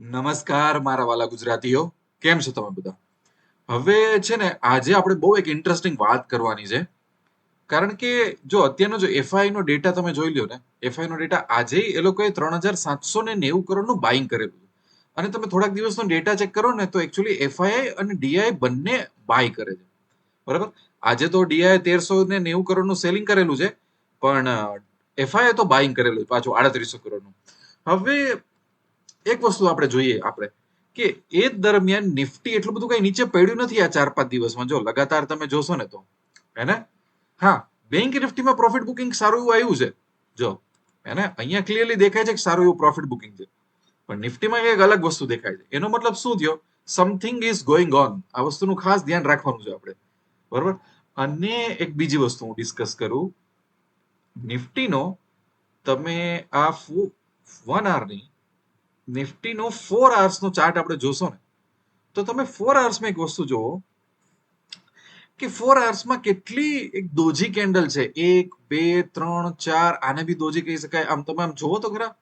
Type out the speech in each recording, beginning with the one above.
નમસ્કાર, મારા વાલા ગુજરાતીઓ. કેમ છો તમે બધા? હવે છે ને, આજે આપણે બહુ એક ઇન્ટરેસ્ટિંગ વાત કરવાની છે. કારણ કે જો અત્યારનો જો એફઆઈ નો ડેટા તમે જોઈ લ્યો ને એફઆઈ નો ડેટા આજે એ લોકોએ ત્રણ હજાર સાતસો ને નેવું કરોડનું બાઇંગ કરેલું અને તમે થોડાક દિવસનો ડેટા ચેક કરો ને, તો એકચ્યુઅલી એફઆઈઆઈ અને ડીઆઈ બંને બાય કરે છે. બરાબર? આજે તો ડીઆઈ તેરસો ને નેવું કરોડનું સેલિંગ કરેલું છે, પણ એફઆઈઆઈ તો બાઇંગ કરેલું પાછું આડત્રીસો કરોડનું. હવે એક વસ્તુ આપણે જોઈએ આપણે, કે એ દરમિયાન નિફ્ટી એટલું બધું કઈ નીચે પડ્યું નથી આ ચાર પાંચ દિવસમાં. જો લગાતાર તમે જોશો ને તો, હે હા, બેંક નિફ્ટીમાં પ્રોફિટ બુકિંગ સારું એવું આવ્યું છે. જો એને અહીંયા ક્લિયરલી દેખાય છે કે સારું એવું પ્રોફિટ બુકિંગ છે. પણ નિફ્ટીમાં એક અલગ વસ્તુ દેખાય છે. એનો મતલબ શું થયો? સમથિંગ ઇઝ ગોઈંગ ઓન આ વસ્તુનું ખાસ ધ્યાન રાખવાનું છે આપણે. બરોબર? અને એક બીજી વસ્તુ હું ડિસ્કસ કરું. નિફ્ટીનો તમે આ વન આવરની નિફ્ટીનો ફોર નો ચાર્ટ આપણે જોશો ને, તો તમે ફોર આવર્સમાં એક વસ્તુ જુઓ કે ફોર આવર્સમાં કેટલી એક દોજી કેન્ડલ છે. એક, બે, ત્રણ, ચાર, આને બી દોજી કહી શકાય. આમ તમે આમ જોવો તો ખરા.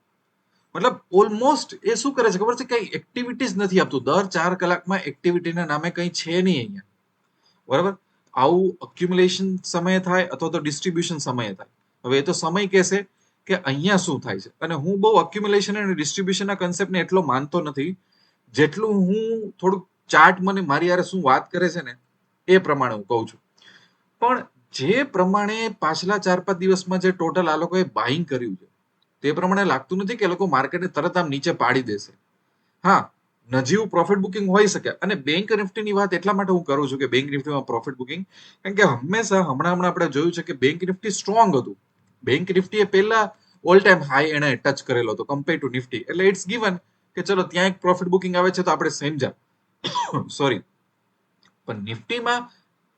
મતલબ ઓલમોસ્ટ એ શું કરે છે? ખબર છે? કઈ એક્ટિવિટીઝ નથી આપતું. દર ચાર કલાકમાં એક્ટિવિટીના નામે કંઈ છે નહીં અહીંયા. બરાબર? આવું અક્યુમ્યુલેશન સમયે થાય અથવા તો ડિસ્ટ્રીબ્યુશન સમયે થાય. હવે એ તો સમય કહેશે. કે અહીંયા શું થાય છે? અને હું બહુ અક્યુમ્યુલેશન અને ડિસ્ટ્રીબ્યુશનના કન્સેપ્ટને એટલો માનતો નથી. જેટલું હું થોડુંક ચાર્ટ મને મારી યારે શું વાત કરે છે ને, એ પ્રમાણે હું કહું છું. પણ જે પ્રમાણે પાછલા ચાર પાંચ દિવસમાં જે ટોટલ આ લોકોએ બાઇંગ કર્યું છે, તે પ્રમાણે લાગતું નથી કે એ લોકો માર્કેટને તરત આમ નીચે પાડી દેશે. હા, નજીવ પ્રોફિટ બુકિંગ હોઈ શકે. અને બેંક નિફ્ટીની વાત એટલા માટે હું કરું છું કે બેંક નિફ્ટીમાં પ્રોફિટ બુકિંગ કારણ કે હંમેશા હમણાં હમણાં આપણે જોયું છે કે બેંક નિફ્ટી સ્ટ્રોંગ હતું. બેંક એ પહેલા ઓલ ટાઈમ હાઈ એને ટચ કરેલો હતો કમ્પેર ટુ નિફ્ટી એટલે ઇટ્સ ગીવન કે ચલો ત્યાં એક પ્રોફિટ બુકિંગ આવે છે તો આપણે સમજા સોરી પણ નિફ્ટીમાં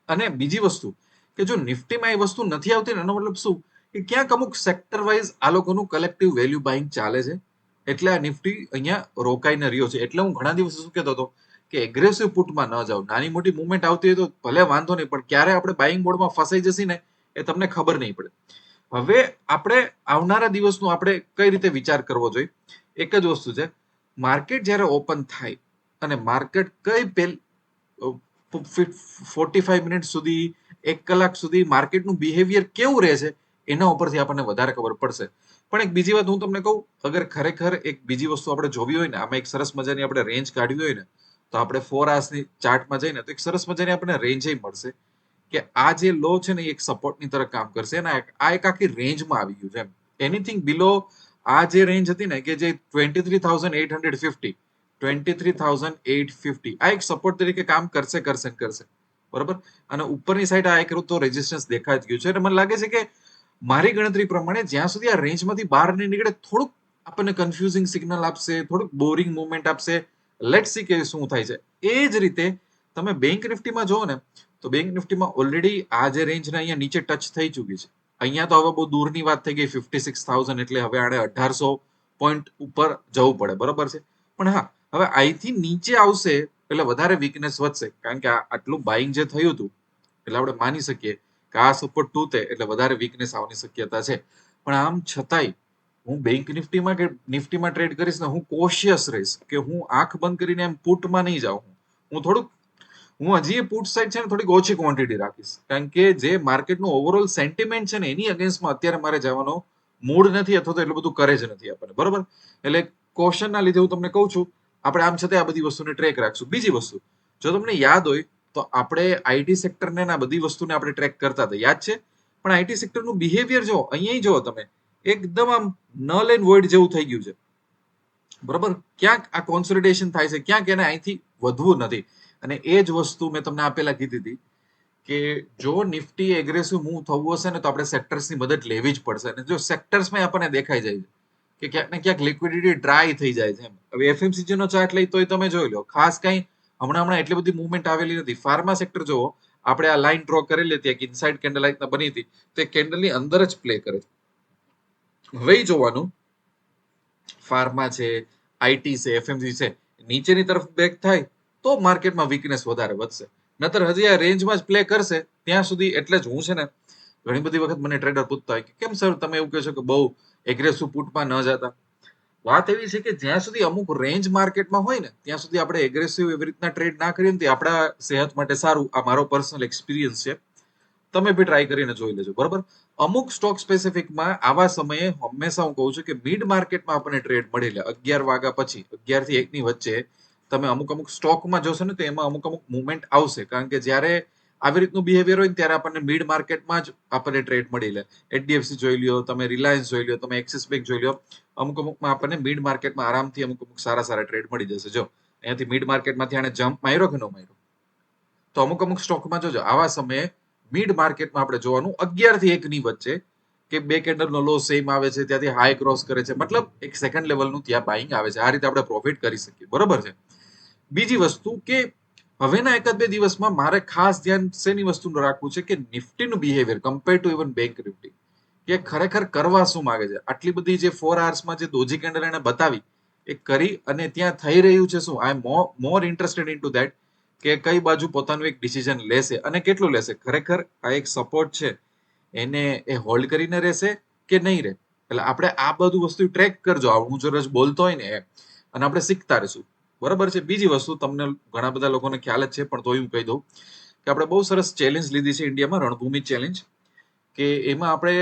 અને બીજી વસ્તુ, કે જો નિફ્ટીમાં એ વસ્તુ નથી આવતી ને એનો મતલબ શું? કે ક્યાંક અમુક સેક્ટર વાઇઝ આ લોકોનું કલેક્ટિવ વેલ્યુ બાઇંગ ચાલે છે. એટલે આ નિફ્ટી અહીંયા રોકાઈને રહ્યો છે. એટલે હું ઘણા દિવસ શું કહેતો હતો કે એગ્રેસિવ પુટમાં ન જાઓ. નાની મોટી મુવમેન્ટ આવતી હોય તો ભલે વાંધો નહીં, પણ ક્યારે આપણે બાઇંગ મોડમાં ફસાઈ જશે ને એ તમને ખબર નહીં પડે. હવે આપણે આવનારા દિવસનું આપણે કઈ રીતે વિચાર કરવો જોઈએ? એક જ વસ્તુ છે. માર્કેટ જ્યારે ઓપન થાય અને માર્કેટ કઈ પેલ ફોર્ટી ફાઈવ મિનિટ સુધી, એક કલાક સુધી માર્કેટનું બિહેવિયર કેવું રહે છે એના ઉપરથી આપણને વધારે ખબર પડશે. પણ એક બીજી વાત હું તમને કહું, અગર ખરેખર એક બીજી વસ્તુ આપણે જોવી હોય ને, આમાં એક સરસ મજાની આપણે રેન્જ કાઢવી હોય ને, તો આપણે ફોર આવર્સની ચાર્ટમાં જઈને તો એક સરસ મજાની આપણને રેન્જ મળશે. કે આ જે લો છે ને એક સપોર્ટની તરફ કામ કરશે અને આ એક આખી રેન્જમાં આવી ગયું છે એનીથિંગ બિલો આ જે રેન્જ હતી ને, કે જે twenty three thousand eight hundred fifty twenty three thousand eight fifty આ એક સપોર્ટ તરીકે કામ કરશે કરશે કરશે. બરોબર? અને ઉપરની સાઈડ આ એક તો રેઝિસ્ટન્સ દેખાઈ ગયું છે. અને મને લાગે છે કે મારી ગણતરી પ્રમાણે જ્યાં સુધી આ રેન્જમાંથી બહાર નહીં નીકળે, થોડુંક આપણને કન્ફ્યુઝિંગ સિગ્નલ આપશે, થોડુંક બોરિંગ મુવમેન્ટ આપશે. લેટ સી કે શું થાય છે. એ જ રીતે તમે બેંક નિફ્ટીમાં જુઓ ને તો બેંક નિફ્ટીમાં ઓલરેડી આ જે રેન્જ અહીંયા નીચે ટચ થઈ ચૂકી છે. અહીંયા તો હવે બહુ દૂરની વાત થઈ ગઈ ફિફ્ટી સિક્સ થાઉઝન્ડ એટલે હવે આને અઢારસો પોઈન્ટ ઉપર જવું પડે. બરોબર છે? પણ હા, હવે અહીંથી નીચે આવશે એટલે વધારે વીકનેસ વધશે. કારણ કે આટલું બાઇંગ જે થયું હતું, એટલે આપણે માની શકીએ કે આ સપોર્ટ તૂટે એટલે વધારે વીકનેસ આવવાની શક્યતા છે. પણ આમ છતાંય, હું બેંક નિફ્ટીમાં કે નિફ્ટીમાં ટ્રેડ કરીશ ને હું કોશિયસ રહીશ કે હું આંખ બંધ કરીને એમ પુટમાં નહીં જાઉં. હું થોડુંક હું હજી પુટ સાઈડ છે ને થોડીક ઓછી ક્વોન્ટિટી રાખીશ. કારણ કે જે માર્કેટનું ઓવરઓલ સેન્ટિમેન્ટ છે ને એની અગેન્સ્ટમાં અત્યારે મારે જવાનો મૂડ નથી અથવા તો એટલું બધું કરે જ નથી આપણને. બરોબર? એટલે કોશનના લીધે હું તમને કહું છું, આપણે આમ છતાં આ બધી વસ્તુને ટ્રેક રાખશું. બીજી વસ્તુ, જો તમને યાદ હોય, તો આપણે આઈટી સેક્ટરને આ બધી વસ્તુને આપણે ટ્રેક કરતા હતા. યાદ છે? પણ આઈટી સેક્ટરનું બિહેવિયર જો, અહીંયા જો તમે, એકદમ આમ નલ એન્ડ વોઇડ જેવું થઈ ગયું છે. બરોબર? ક્યાંક આ કોન્સોલિડેશન થાય છે, ક્યાંક એને અહીંથી વધવું નથી. અને એ જ વસ્તુ મેં તમને આપેલા કીધી હતી કે જો નિફ્ટી એગ્રેસિવ મૂવ થવું હશે ને તો આપણે સેક્ટર્સની મદદ લેવી જ પડશે. અને જો સેક્ટર્સમાં આપણને દેખાઈ જાય છે કે ક્યાંક ને ક્યાંક લિક્વિડિટી ડ્રાય થઈ જાય છે હવે એફએમસીજી નો ચાર્ટ લઈ તોય તમે જોઈ લો. ખાસ કંઈ હમણાં હમણાં એટલી બધી મુવમેન્ટ આવેલી નથી. ફાર્મા સેક્ટર જોવો આપણે આ લાઈન ડ્રો કરેલી હતી, એક ઇનસાઇડ કેન્ડલ લાઈટના બની હતી, તે કેન્ડલની અંદર જ પ્લે કરે છે. હવે જોવાનું ફાર્મા છે આઈટી છે એફએમસી છે, નીચેની તરફ બેક થાય તો માર્કેટમાં વીકનેસ વધારે વધશે. નતર હજી આ રેન્જમાં જ પ્લે કરશે, ત્યાં સુધી એટલે જ હું છે ને ઘણી બધી વખત મને ટ્રેડર પૂછતા હોય કે, કેમ સર તમે એવું કહો છો કે બહુ એગ્રેસિવ પુટમાં ન જતા? વાત એવી છે કે જ્યાં સુધી અમુક રેન્જ માર્કેટમાં હોય ને, ત્યાં સુધી આપણે એગ્રેસિવ એવી રીતના ટ્રેડ ના કરીએ ને આપણા સેહત માટે સારું. આ મારો પર્સનલ એક્સપિરિયન્સ છે. તમે બી ટ્રાય કરીને જોઈ લેજો, બરોબર? અમુક સ્ટોક સ્પેસિફિકમાં આવા સમયે હંમેશા હું કહું છું કે મિડ માર્કેટમાં આપણને ટ્રેડ મળી લે. અગિયાર વાગ્યા પછી અગિયારથી એકની વચ્ચે તમે અમુક અમુક સ્ટોકમાં જોશો ને તો એમાં અમુક અમુક મુવમેન્ટ આવશે. કારણ કે જ્યારે આવી રીતનું બિહેવિયર હોય ને ત્યારે આપણને મિડ માર્કેટમાં જ આપણને ટ્રેડ મળી લે. એચડીએફસી જોઈ લ્યો, તમે રિલાયન્સ જોઈ લ્યો, તમે એક્સિસ બેંક જોઈ લ્યો, અમુક અમુકમાં આપણને મિડ માર્કેટમાં આરામથી અમુક અમુક સારા સારા ટ્રેડ મળી જશે. જો, અહીંયાથી મિડ માર્કેટમાંથી આને જમ્પ માર્યો કે ન માર્યો? તો અમુક અમુક સ્ટોકમાં જોજો, આવા સમયે મિડ માર્કેટમાં આપણે જોવાનું અગિયારથી એકની વચ્ચે કે બે કેન્ડલનો લો સેમ આવે છે, ત્યાંથી હાઈ ક્રોસ કરે છે. મતલબ એક સેકન્ડ લેવલનું ત્યાં બાઇંગ આવે છે. આ રીતે આપણે પ્રોફિટ કરી શકીએ. બરોબર છે? બીજી વસ્તુ કે હવેના એકાદ બે દિવસમાં મારે ખાસ ધ્યાન શેની વસ્તુનું રાખવું છે કે નિફ્ટીનું behaviour compare to even bank nifty કે ખરેખર કરવા શું માગે છે? આટલી બધી જે ફોર આવર્સમાં જે દોજી કેન્ડલ એને બતાવી, એ કરી અને ત્યાં થઈ રહ્યું છે શું? I am more interested in to that કે કઈ બાજુ પોતાનું એક ડિસિઝન લેશે અને કેટલું લેશે? ખરેખર આ એક સપોર્ટ છે. એને એ હોલ્ડ કરીને રહેશે કે નહીં રહે? એટલે આપણે આ બધું વસ્તુ ટ્રેક કરજો. હું જો રોજ બોલતો હોય ને અને આપણે શીખતા રહીશું. બરાબર છે. બીજી વસ્તુ, તમને ઘણા બધા લોકોને ખ્યાલ જ છે, પણ તોય હું કહી દઉં કે આપણે બહુ સરસ ચેલેન્જ લીધી છે ઇન્ડિયામાં રણભૂમિ ચેલેન્જ કે એમાં આપણે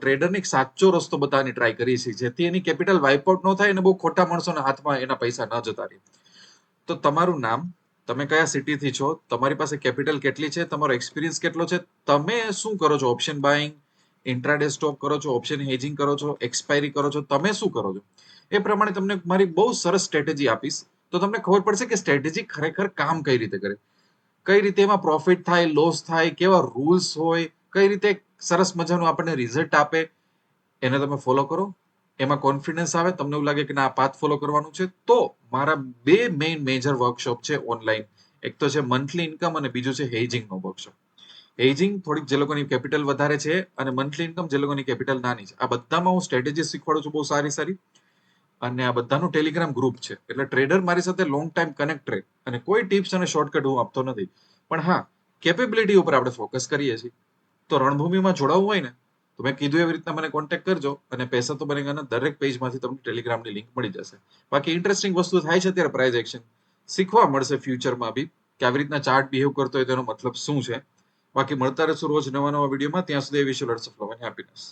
ટ્રેડરને એક સાચો રસ્તો બતાવવાની ટ્રાય કરીએ છીએ, જેથી એની કેપિટલ વાઇપઆઉટ ન થાય અને બહુ ખોટા માણસોના હાથમાં એના પૈસા ન જતા રહે. તો તમારું નામ, તમે કયા સિટીથી છો, તમારી પાસે કેપિટલ કેટલી છે, તમારો એક્સપિરિયન્સ કેટલો છે, તમે શું કરો છો? ઓપ્શન બાઇંગ ઇન્ટ્રાડે સ્ટોક કરો છો ઓપ્શન હેજિંગ કરો છો એક્સપાયરી કરો છો, તમે શું કરો છો? એ પ્રમાણે તમને મારી બહુ સરસ સ્ટ્રેટેજી આપીશ. તો તમને ખબર પડશે કે સ્ટ્રેટેજી ખરેખર કામ કઈ રીતે કરે? કઈ રીતે એમાં પ્રોફિટ થાય લોસ થાય, કેવા રૂલ્સ હોય, કઈ રીતે સરસ મજાનું આપણને રિઝલ્ટ આપે, એને તમે ફોલો કરો. એમાં કોન્ફિડન્સ આવે, તમને એવું લાગે કે ના, આ પાથ ફોલો કરવાનું છે, તો મારા બે મેઇન મેજર વર્કશોપ છે ઓનલાઈન એક તો છે મંથલી ઇન્કમ અને બીજું છે હેજિંગનો વર્કશોપ હેજિંગ થોડીક જે લોકોની કેપિટલ વધારે છે અને મંથલી ઇન્કમ જે લોકોની કેપિટલ નાની છે. આ બધામાં હું સ્ટ્રેટેજી શીખવાડું છું બહુ સારી સારી. અને આ બધાનું ટેલિગ્રામ ગ્રુપ છે. એટલે ટ્રેડર મારી સાથે લોંગ ટાઈમ કનેક્ટ રહે. અને કોઈ ટિપ્સ અને શોર્ટકટ હું આપતો નથી. પણ હા કેપેબિલિટી ઉપર આપણે ફોકસ કરીએ છીએ. તો રણભૂમિમાં જોડાવવું હોય ને, તો મેં કીધું એવી રીતના મને કોન્ટેક્ટ કરજો અને પૈસા તો બનેગાના દરેક પેજમાંથી તમને ટેલિગ્રામની લિંક મળી જશે. બાકી ઇન્ટરેસ્ટિંગ વસ્તુ થાય છે અત્યારે પ્રાઇઝ એક્શન શીખવા મળશે ફ્યુચરમાં બી કે આવી રીતના ચાર્ટ બિહેવ કરતો હોય તેનો મતલબ શું છે? બાકી મળતા રહેશું રોજ નવા નવા વિડીયોમાં ત્યાં સુધી એ વિશે ઓફ ફ્લોવાની હેપીનેસ